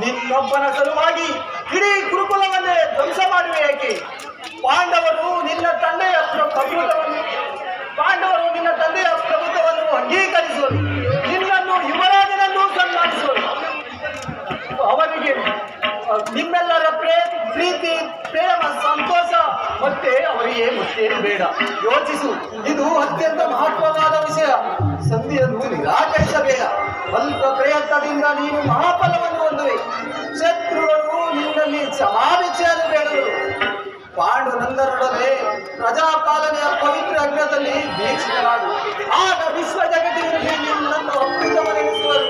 ನಿನ್ನೊಬ್ಬನ ಸಲುವಾಗಿ ಇಡೀ ಗುರುಕುಲವನ್ನೇ ಧ್ವಂಸ ಮಾಡುವೆ ಏಕೆ? ಪಾಂಡವರು ನಿನ್ನ ತಂದೆಯ ಪ್ರ- ಪ್ರಭುತ್ವವನ್ನು ಪಾಂಡವರು ನಿನ್ನ ತಂದೆಯ ಪ್ರಭುತ್ವವನ್ನು ಅಂಗೀಕರಿಸುವರು. ನಿನ್ನನ್ನು ಯುವರಾಜನನ್ನು ಸನ್ಮಾನಿಸುವರು. ಅವರಿಗೆ ಅಹ್, ನಿಮ್ಮೆಲ್ಲರ ಪ್ರೇಮ ಪ್ರೀತಿ ಪ್ರೇಮ ಸಂತೋಷ ಮತ್ತೆ ಅವರಿಗೆ ಮತ್ತೇನು ಬೇಡ. ಯೋಚಿಸು. ಇದು ಅತ್ಯಂತ ಮಹತ್ವವಾದ ವಿಷಯ. ಸಂಧಿಯನ್ನು ನಿರಾಕರಿಸಬೇಡ. ಅಲ್ಪ ಪ್ರಯತ್ನದಿಂದ ನೀನು ಮಹಾಫಲವನ್ನು ಹೊಂದುವೆ. ಶತ್ರುಗಳು ನಿನ್ನಲ್ಲಿ ಕ್ಷಮಾಭಿಕ್ಷೆಯನ್ನು ಬೇಡರು. ಪಾಂಡು ನಂದರೊಡನೆ ಪ್ರಜಾಪಾಲನೆಯ ಪವಿತ್ರ ಅಗ್ರದಲ್ಲಿ ದೀಕ್ಷಿತರಾಗು ಆಗ ವಿಶ್ವ ಜಗತ್ತಿನಲ್ಲಿ ನಿನ್ನನ್ನು ಅಪ್ಪಿತವರೆಗಿಸುವರು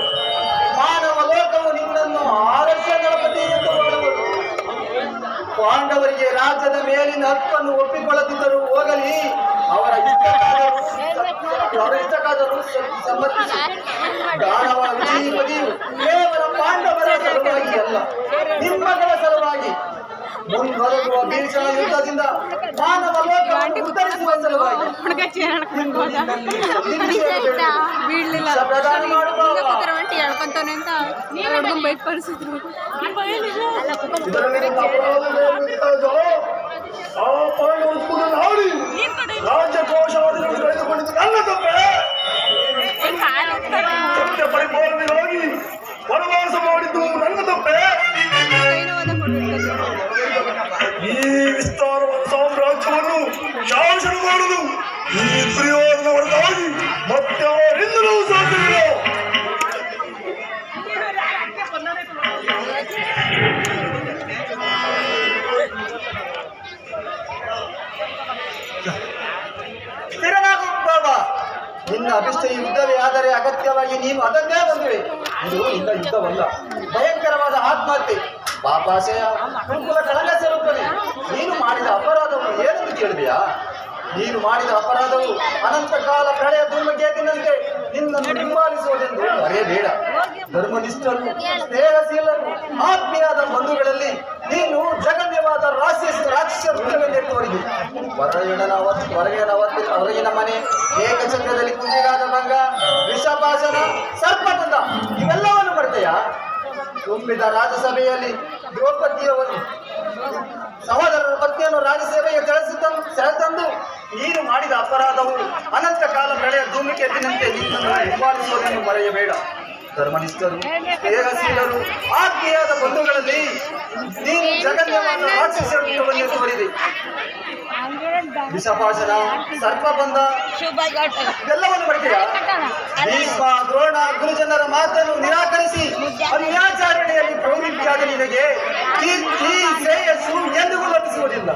ಮಾನವ ಲೋಕವು ನಿನ್ನನ್ನು ಆದರ್ಶ ಗಣಪತಿ ಎಂದು ಮಾಡುವರು ಪಾಂಡವರಿಗೆ ರಾಜ್ಯದ ಮೇಲಿನ ಹಕ್ಕನ್ನು ಒಪ್ಪಿಕೊಳ್ಳದಿದ್ದರೂ ಹೋಗಲಿ. ಅವರ ಇಷ್ಟಕ್ಕಾದರೂ ಸ- ಸಮ್ಮತಿಸಿ. ದಾನವ ಕೇವಲ ಪಾಂಡವರ ಸಲುವಾಗಿ ಅಲ್ಲ ನಿಮ್ಮಗಳ ಸಲುವಾಗಿ. ಮುಂದೊರಗುವ ಭೀಷಣ ಯುದ್ಧದಿಂದ ಮಾನವ ಲೋಕವನ್ನು ಉತ್ತರಿಸುವ ಸಲುವಾಗಿ. ಬೀಳ್ಲಿಲ್ಲ. ಪ್ರದಾನ ಮಾಡುವ ಹೇಳ್ಕೊಂತಾನೆ ಅಂತ ಬೈಕ್ ಅಪರಾಧವೇನಿಲ್ಲದೋ ಆ ಕೂಡ ನಾಡಿ ರಾಜ್ಯಕೋಶಾದಿಗಳನ್ನು ಕಳೆದುಕೊಂಡಿದ್ದು ನನ್ನ ತಪ್ಪೆ ಸತ್ಯ ಪರಿಪಾಲನೆಗಾಗಿ ವನವಾಸ ಮಾಡಿದ್ದು ನನ್ನ ತಪ್ಪೆ ಈ ವಿಸ್ತಾರವಾದ ಸಾಮ್ರಾಜ್ಯವನ್ನು ಶಾಸನ ಮಾಡುವುದು ಈ ದುರ್ಯೋಧನ ಇದು ಯುದ್ಧವಲ್ಲ. ಭಯಂಕರವಾದ ಆತ್ಮಹತ್ಯೆ. ಪಾಪಾಶಯ ಕುಂಕುಲ ಕಳಗ ಸ್ವರೂಪನೇ ನೀನು ಮಾಡಿದ ಅಪರಾಧವನ್ನು ಏನಂತ ಕೇಳಿದೆಯಾ ನೀನು ಮಾಡಿದ ಅಪರಾಧವು ಅನಂತ ಕಾಲ ಪ್ರಳಯ ಧೂಮಕೇತಿನಂತೆ ನಿನ್ನನ್ನು ಹಿಂಬಾಲಿಸುವುದೆಂದು ಮರೆಯಬೇಡ ಧರ್ಮನಿಷ್ಠರು, ಸ್ನೇಹಶೀಲರು ಆತ್ಮೀಯಾದ ಬಂಧುಗಳಲ್ಲಿ ನೀನು ಜಗನ್ಯವಾದ ರಾಕ್ಷಸ ರಾಕ್ಷಸ ವೃತ್ತವನ್ನೇ ತೋರಿದೆ ಹೊರಗಿನ ಹೊರಗಿನ ಹೊರಗಿನ ಮನೆ ಏಕಚಕ್ರದಲ್ಲಿ ಕುಂದಿಗಾದ ಭಂಗ ವಿಷಪಾಸನ ಸರ್ಪದಂಡ ಇವೆಲ್ಲವನ್ನು ಮಾಡ್ತೀಯಾ ತುಂಬಿದ ರಾಜಸಭೆಯಲ್ಲಿ ದ್ರೌಪದಿಯವರು ಸಹೋದರರ ಪತ್ನಿಯನ್ನು ರಾಜಸೇವೆಗೆ ಸೆಳೆಸಿತಂದು ಸೆಳೆತಂದು ನೀನು ಮಾಡಿದ ಅಪರಾಧವು ಅನಂತ ಕಾಲ ಬೆಳೆಯ ಧೂಮಿಕೆತ್ತಿನಂತೆ ನಿನ್ನನ್ನು ಹಿಂಬಾಲಿಸುವುದನ್ನು ಮರೆಯಬೇಡ. ಧರ್ಮನಿಷ್ಠರು ಸ್ನೇಹಶೀಲರು ಆತ್ಮೀಯಾದ ಬಂಧುಗಳಲ್ಲಿ ನೀನು ಜಗನ್ಯವಾದ ರಾಕ್ಷಸ ವೃತ್ತವನ್ನು ವಿಷಪಾಶನ, ಸರ್ಪಬಂಧ ಇದೆಲ್ಲವನ್ನು ಬರ್ತೀರಾ ಭೀಷ್ಮ, ದ್ರೋಣ, ಗುರುಜನರ ಮಾತನ್ನು ನಿರಾಕರಿಸಿ ಅನ್ಯಾಚಾರಣೆಯಲ್ಲಿ ಪ್ರವೃತ್ತಿಯಾದ ನಿನಗೆ ಕೀರ್ತಿ ಶ್ರೇಯಸ್ಸು ಎಂದಿಗೂ ಲಭಿಸುವುದಿಲ್ಲ.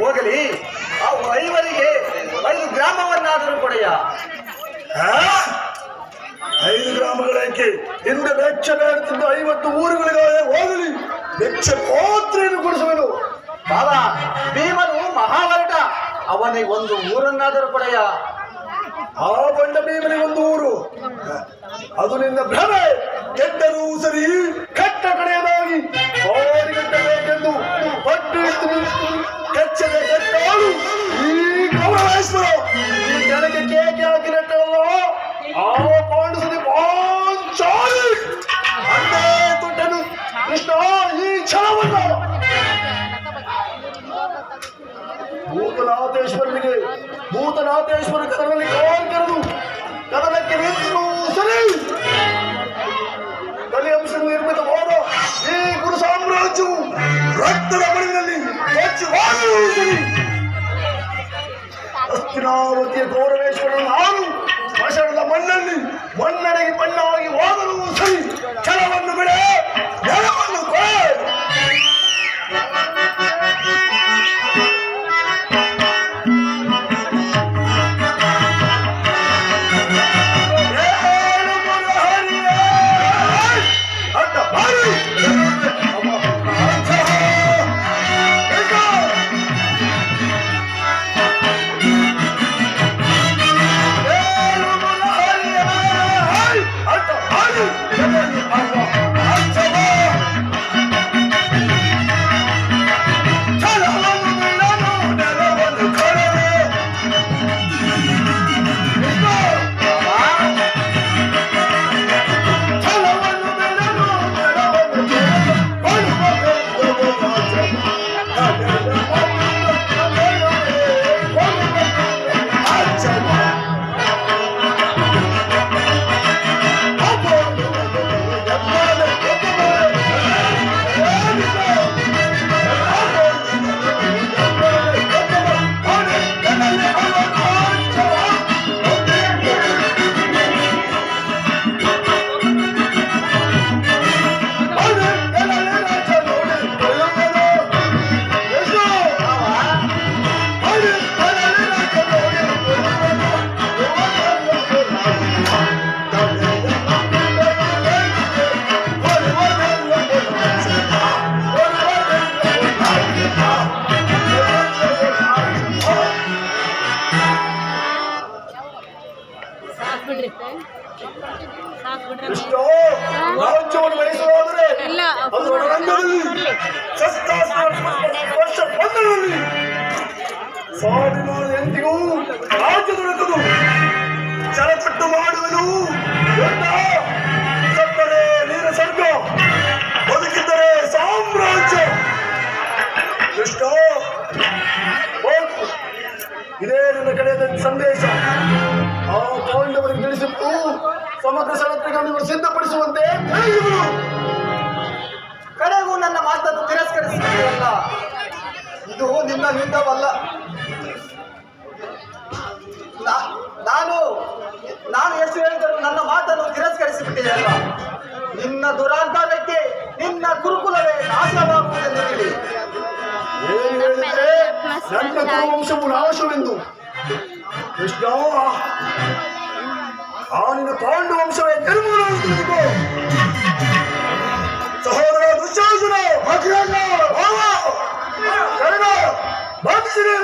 ಹೋಗಲಿ, ಆ ಐವರಿಗೆ ಐದು ಗ್ರಾಮವನ್ನಾದರೂ ಕೊಡೆಯ. ಐದು ಗ್ರಾಮಗಳಕ್ಕೆ ಹಿಂದೆ ವೆಚ್ಚ ಬೇಡುತ್ತಿದ್ದ ಐವತ್ತು ಊರುಗಳಿಗೆ ಹೋಗಲಿ. ವೆಚ್ಚ ಕೋತ್ರೆಯನ್ನು ಕೊಡಿಸುವನು? ಬಾಬಾ ಭೀಮನು ಮಹಾವರಟ ಅವನಿಗೆ ಒಂದು ಊರನ್ನಾದರೂ ಪಡೆಯ. ಆ ಬಂಡ ಭೀಮನಿಗೆ ಒಂದು ಊರು. ಅದು ನಿನ್ನ ಭ್ರಮೆ. ಗೆದ್ದರೂ ಸರಿ ಕಟ್ಟ ಕಡೆಯದಾಗಿ ಹೋರಿಗಟ್ಟಬೇಕೆಂದು ಪಟ್ಟು ಕೆಚ್ಚದೆ ಕೆಟ್ಟಾಳು. ಈ ಗೌರವೇಶ್ವರ, ಈ ಜನಕ್ಕೆ ಕೇಕೆ ಆ ಪಾಂಡುಸದಿ ಪಾಂಚಾಲಿ ಅಂದೇ ತೊಟ್ಟನು ಕೃಷ್ಣ ಈ ಛಲವನ್ನ ಭೂತನಾಥೇಶ್ವರನಿಗೆ ಭೂತನಾಥೇಶ್ವರ ಕದನಲ್ಲಿ ಕಾಲ್ ಕರೆದು ಕದನಕ್ಕೆ ನಿಂತು ಸರಿ ಕಲಿಯಂಶ ನಿರ್ಮಿತವಾದ ಈ ಗುರು ಸಾಮ್ರಾಜ್ಯವು ರಕ್ತದ ಬಳಿನಲ್ಲಿ ಹೆಚ್ಚು ಸರಿ ಹಸ್ತಿನಾವತಿಯ ಗೌರವೇಶ್ವರನ ನಾನು மன்னன் மன்னனை மன்னாகி ஓதலும் ಎಷ್ಟೋ ರಾಜ್ಯವನ್ನು ವಹಿಸುವಾದರೆ ಇಲ್ಲ ಅದು ರಣರಂಗದಲ್ಲಿ ಶಸ್ತ್ರಾಸ್ತ್ರ ವರ್ಷ ಬಂಧನದಲ್ಲಿ ಸಾವಿನ ಎಂದಿಗೂ ರಾಜ್ಯ ದೊರಕದು. ಚಲಪಟ್ಟು ಮಾಡುವುದು ಯುದ್ಧ ಸತ್ತರೆ ನೀರ ಸ್ವರ್ಗ. ಬದುಕಿದ್ದರೆ ಸಾಮ್ರಾಜ್ಯ. ಎಷ್ಟೋ. ಇದೇ ನನ್ನ ಕಡೆಯ ಸಂದೇಶ. ಷರತ್ತುಗಳನ್ನು ಸಿದ್ಧಪಡಿಸುವಂತೆ ಕಡೆಗೂ ನನ್ನ ಮಾತನ್ನು ತಿರಸ್ಕರಿಸಿದೆಯಲ್ಲ ಇದು ನಿನ್ನ ಯುದ್ಧವಲ್ಲ. ನಾನು ನಾನು ಎಷ್ಟು ಹೇಳಿದರೂ ನನ್ನ ಮಾತನ್ನು ತಿರಸ್ಕರಿಸಿಬಿಟ್ಟಿದೆಯಲ್ಲ. ನಿನ್ನ ದುರಾಂತರಕ್ಕೆ ನಿನ್ನ ಗುರುಕುಲವೇ ನಾಶವಾಗುವುದೆಂದು ಹೇಳಿ ಏನು ಹೇಳಿದ್ರೆ, ನನ್ನ ಕುರುವಂಶವು ನಾಶವೆಂದು. ಕೃಷ್ಣ ಆ ನಿನ್ನ ಪಾಂಡು ವಂಶವೇ ನಿರ್ಮೂಲನೆ ತಿಳಿದುಕೋ ಸಹೋದರ ದುಶ್ಯಾಸನ ಅಖಿಲಾಂಡ ಭಾವ ಕರ್ಣ ಬಂಧಿಸಿದೆ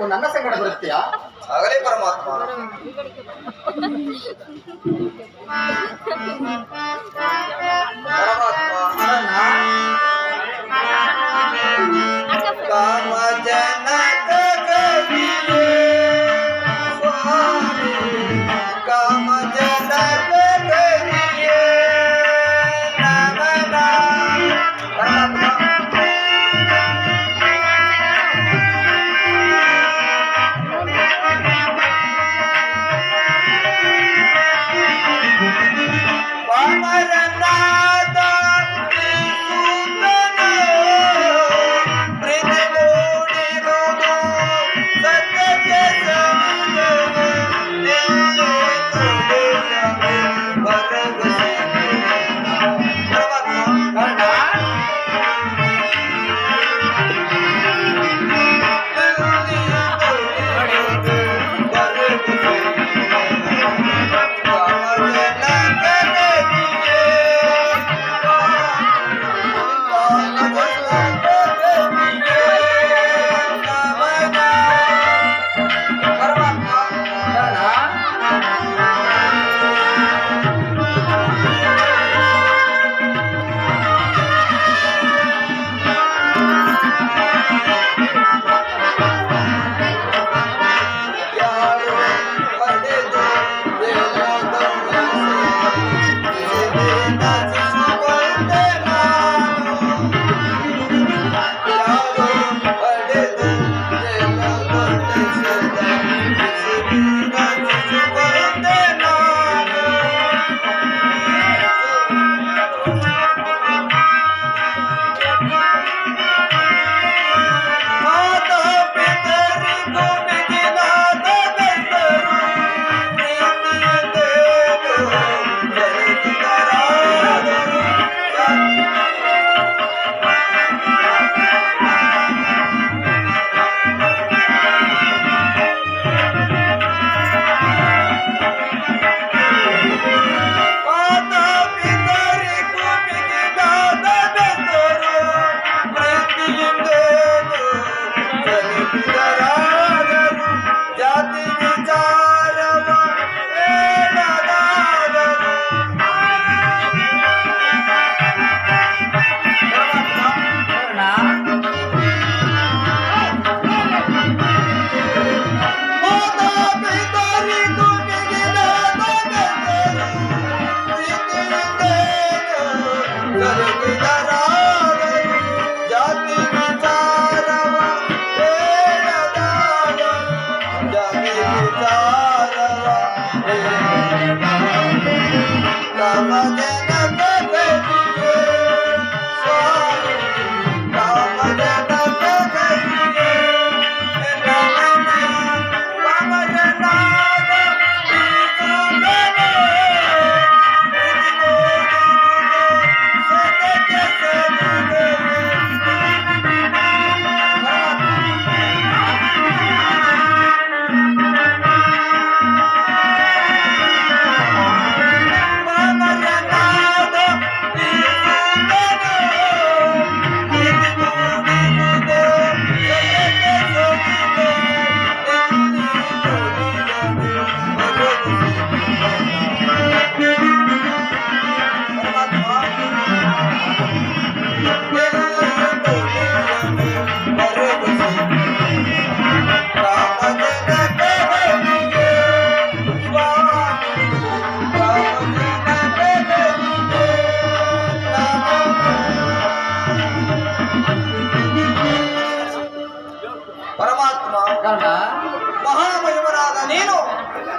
ಮಾತನಾಡಬೇಕು ನನ್ನ ಸಂಗಡ ಬರುತ್ತೀಯಾ ಆಗಲೇ ಪರಮಾತ್ಮ ಪರಮಾತ್ಮ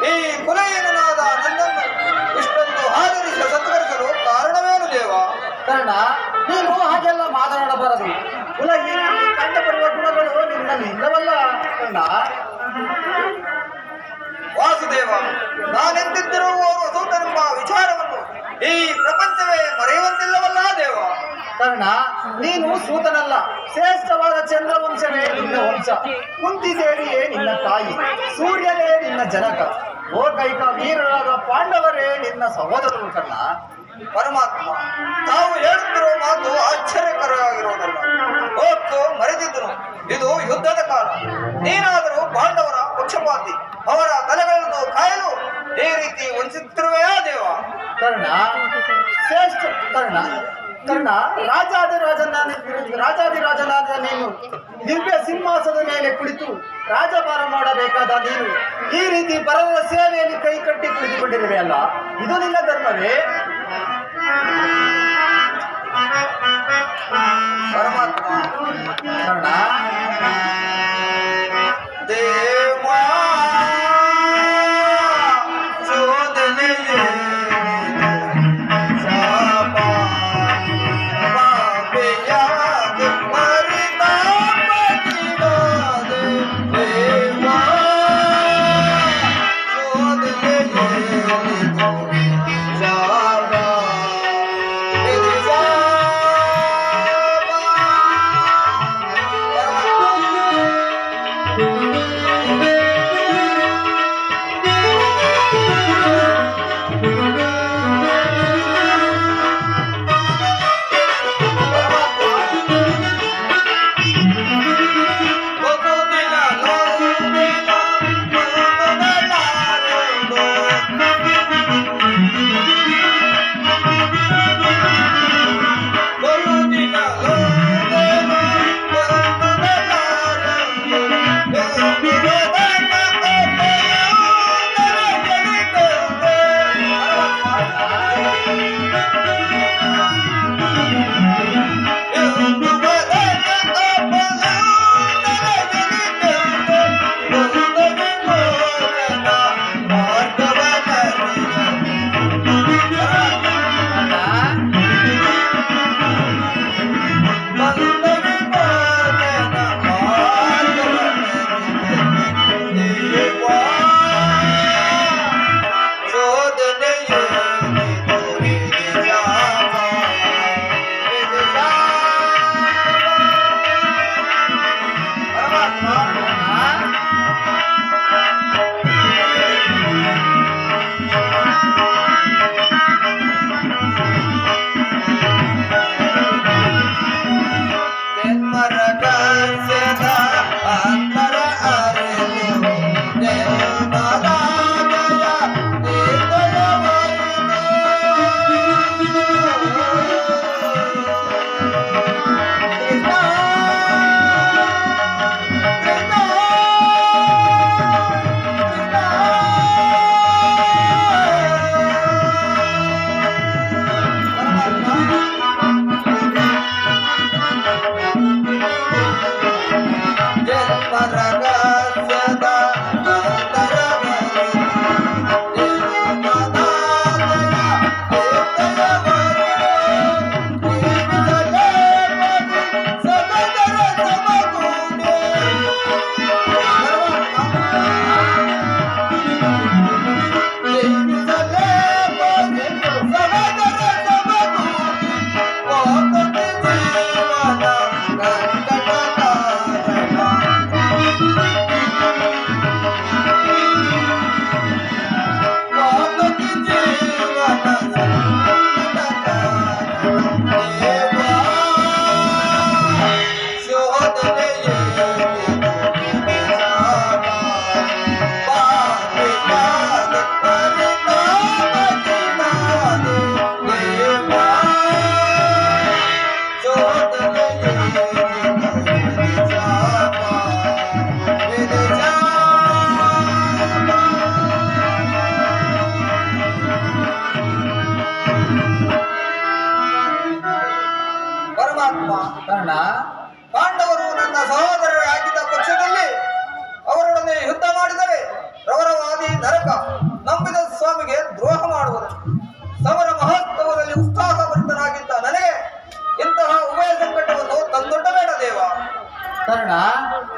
ಈ ಕುಲಹೀನನಾದ ನನ್ನನ್ನು ಇಷ್ಟೊಂದು ಆಧರಿಸಿ ಸತ್ಕರಿಸಲು ಕಾರಣವೇನು ದೇವ? ಕಾರಣ ನೀನು ಹಾಗೆಲ್ಲ ಮಾತನಾಡಬಾರದು ಕುಲಹೀನಲ್ಲಿ ಕಂಡುಬರುವ ಗುಣಗಳು ನಿನ್ನಲ್ಲಿ ಇಲ್ಲವಲ್ಲ? ಕರ್ಣ ವಾಸುದೇವ ನಾನೆಂದಿದ್ದರೂ ಓರ್ವ ಸೂತನೆಂಬ ವಿಚಾರವನ್ನು ಈ ಪ್ರಪಂಚವೇ ಮರೆಯುವಂತಿಲ್ಲವಲ್ಲ ದೇವ? ಕಾರಣ ನೀನು ಸೂತನಲ್ಲ. ಶ್ರೇಷ್ಠವಾದ ಚಂದ್ರವಂಶವೇ ನಿನ್ನ ವಂಶ. ಕುಂತಿದೇವಿಯೇ ನಿನ್ನ ತಾಯಿ. ಸೂರ್ಯನೇ ನಿನ್ನ ಜನಕ. ಲೋಕೈಕ ವೀರರಾದ ಪಾಂಡವರೇ ನಿನ್ನ ಸಹೋದರರು ಕರ್ಣ ಪರಮಾತ್ಮ, ತಾವು ಹೇಳುತ್ತಿರುವ ಮಾತು ಆಶ್ಚರ್ಯಕರವಾಗಿರುವುದಲ್ಲ. ಓಕೆ ಮರೆತಿದ್ದರು ಇದು ಯುದ್ಧದ ಕಾಲ. ನೀನಾದರೂ ಪಾಂಡವರ ಪಕ್ಷಪಾತಿ, ಅವರ ತಲೆಗಳನ್ನು ಕಾಯಲು ಈ ರೀತಿ ವಂಚಿಸುತ್ತಿರುವೆಯಾ ದೇವ? ಕರ್ಣ, ಶ್ರೇಷ್ಠ ಕರ್ಣ ಕರ್ಣ ರಾಜಾದಿರಾಜನ ರಾಜಾದಿರಾಜನಾದ ನೀನು ದಿವ್ಯ ಸಿಂಹಾಸದ ಮೇಲೆ ಕುಳಿತು ರಾಜಭಾರ ಮಾಡಬೇಕಾದ ನೀನು ಈ ರೀತಿ ಪರರ ಸೇವೆಯಲ್ಲಿ ಕೈ ಕಟ್ಟಿ ಕುಳಿತುಕೊಂಡಿರುವೆಯಲ್ಲ ಇದು ನಿನ್ನ ಧರ್ಮವೇ? ಪರಮಾತ್ಮ ಕರ್ಣ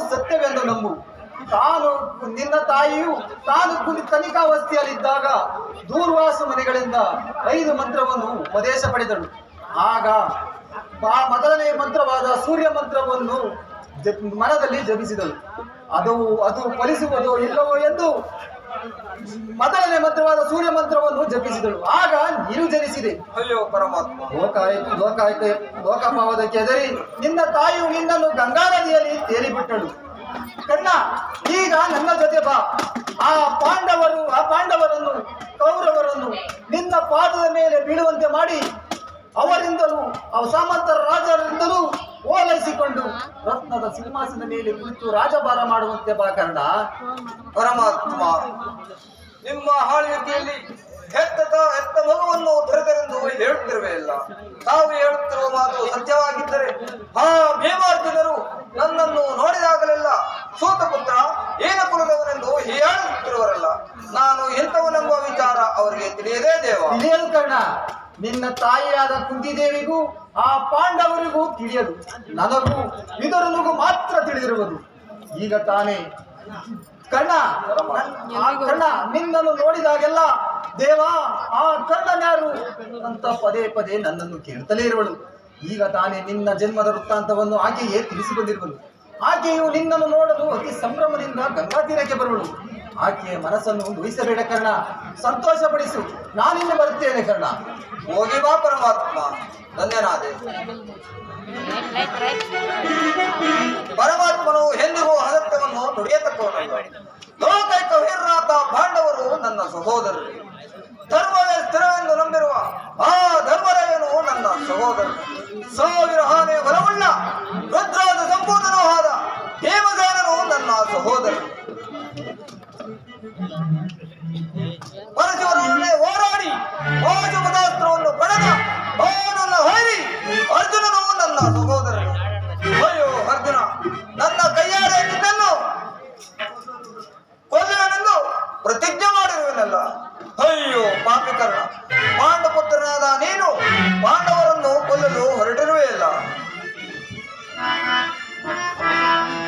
ಸತ್ಯವೆಂದು ನಂಬು. ತಾನು ನಿನ್ನ ತಾಯಿಯು, ತಾನು ಕುಲಿ ವಸ್ತಿಯಲ್ಲಿದ್ದಾಗ ದೂರ್ವಾಸ ಮನೆಗಳಿಂದ ಐದು ಮಂತ್ರವನ್ನು ಉಪದೇಶ ಪಡೆದಳು. ಆಗ ಆ ಮೊದಲನೆಯ ಮಂತ್ರವಾದ ಸೂರ್ಯ ಮಂತ್ರವನ್ನು ಮನದಲ್ಲಿ ಜಪಿಸಿದಳು. ಅದು ಅದು ಫಲಿಸುವುದೋ ಇಲ್ಲವೋ ಎಂದು ಮೊದಲನೇ ಮಂತ್ರವಾದ ಸೂರ್ಯ ಮಂತ್ರವನ್ನು ಜಪಿಸಿದಳು. ಆಗ ನೀರು ಜನಿಸಿದೆ. ಅಯ್ಯೋ ಪರಮಾತ್ಮ. ಲೋಕಾಯಿತು ಲೋಕಾಯಿತು ಲೋಕಪಾವದಕ್ಕೆ ಎದರಿ ನಿನ್ನ ತಾಯಿಯು ನಿನ್ನನ್ನು ಗಂಗಾ ನದಿಯಲ್ಲಿ ತೇರಿಬಿಟ್ಟಳು. ಕಣ್ಣ ಈಗ ನನ್ನ ಜೊತೆ ಬಾ. ಆ ಪಾಂಡವರು ಆ ಪಾಂಡವರನ್ನು ಕೌರವರನ್ನು ನಿನ್ನ ಪಾದದ ಮೇಲೆ ಬೀಳುವಂತೆ ಮಾಡಿ. ಅವರಿಂದಲೂ ಆ ಸಾಮಂತರ ರಾಜರಿಂದಲೂ ಓಲೈಸಿಕೊಂಡು ರತ್ನದ ಸಿಂಹಾಸನ ಮೇಲೆ ಕುಳಿತು ರಾಜಭಾರ ಮಾಡುವಂತೆ ಬಾ ಕರ್ಣ ಪರಮಾತ್ಮ ನಿಮ್ಮ ಆಳ್ವಿಕೆಯಲ್ಲಿ ಹೆತ್ತ ತ- ಹೆತ್ತ ಮಗುವನ್ನು ತೊರೆದರೆಂದು ಹೇಳುತ್ತಿರುವೆ ಇಲ್ಲ ತಾವು ಹೇಳುತ್ತಿರುವ ಮಾತು ಸತ್ಯವಾಗಿದ್ದರೆ ಆ ಭೀಮಾರ್ಜುನರು ನನ್ನನ್ನು ನೋಡಿದಾಗಲೆಲ್ಲ ಸೂತ ಪುತ್ರ ಏನ ಕುಲದವನೆಂದು ಹೇಳುತ್ತಿರುವರಲ್ಲ ನಾನು ಎಂಥವನೆಂಬ ವಿಚಾರ ಅವರಿಗೆ ತಿಳಿಯದೇ ದೇವ. ಕಣ್ಣ ಕರ್ಣ. ನಿನ್ನ ತಾಯಿಯಾದ ಕುಂತಿದೇವಿಗೂ ಆ ಪಾಂಡವರಿಗೂ ತಿಳಿಯದು. ನನಗೂ ಇದರನಿಗೂ ಮಾತ್ರ ತಿಳಿದಿರುವುದು. ಈಗ ತಾನೇ ಕರ್ಣ ನಿನ್ನನ್ನು ನೋಡಿದಾಗೆಲ್ಲ, ದೇವ, ಆ ಕರ್ಣನ್ಯಾರು ಅಂತ ಪದೇ ಪದೇ ನನ್ನನ್ನು ಕೇಳ್ತಲೇ ಇರುವಳು. ಈಗ ತಾನೇ ನಿನ್ನ ಜನ್ಮದ ವೃತ್ತಾಂತವನ್ನು ಆಕೆಯೇ ತಿಳಿಸಿಕೊಂಡಿರುವಳು. ಆಕೆಯು ನಿನ್ನನ್ನು ನೋಡಲು ಅತಿ ಸಂಭ್ರಮದಿಂದ ಗಂಗಾತೀರಕ್ಕೆ ಬರುವಳು. ಆಕೆಯ ಮನಸ್ಸನ್ನು ನುಯಿಸಬೇಡ ಕರ್ಣ. ಸಂತೋಷಪಡಿಸು. ನಾನಿನ್ನು ಬರುತ್ತೇನೆ ಕರ್ಣ. ಹೋಗಿ ಬಾ ಪರಮಾತ್ಮ. ಧನ್ಯನಾದೆ. ಪರಮಾತ್ಮನು ಎಂದಿಗೂ ಅಗತ್ಯವನ್ನು ನುಡಿಯತಕ್ಕವನಲ್ಲ. ಲೋಕೈಕ ವೀರನಾಥ ಪಾಂಡವರು ನನ್ನ ಸಹೋದರರು. ಧರ್ಮವೇ ಸ್ಥಿರವೆಂದು ನಂಬಿರುವ ಆ ಧರ್ಮರಾಯನು ನನ್ನ ಸಹೋದರರು. ಸಾವಿರ ಹಾನೆ ಬಲವುಳ್ಳ, ರುದ್ರಾದ ಸಂಪೂರ್ಣನೂ ಆದ ಹೇಮಸೇನನು ನನ್ನ ಸಹೋದರರು. ಪರಶುವರನ್ನೇ ಹೋರಾಡಿ ಮೋಜಪದಾಸ್ತ್ರವನ್ನು ಪಡೆದ, ಅವನನ್ನ ಹೊಯ್ರಿ ಅರ್ಜುನನು ನನ್ನ ಸಹೋದರ ಅಯ್ಯೋ ಅರ್ಜುನ, ನನ್ನ ಕೈಯಾರೆ ನಿನ್ನನ್ನು ಕೊಲ್ಲುವನೆಂದು ಪ್ರತಿಜ್ಞೆ ಮಾಡಿರುವೆನಲ್ಲ. ಅಯ್ಯೋ ಪಾಪಿಕರ್ಣ, ಪಾಂಡಪುತ್ರನಾದ ನೀನು ಪಾಂಡವರನ್ನು ಕೊಲ್ಲಲು ಹೊರಟಿರುವೆಯಲ್ಲ. ಕೊಲಲೆ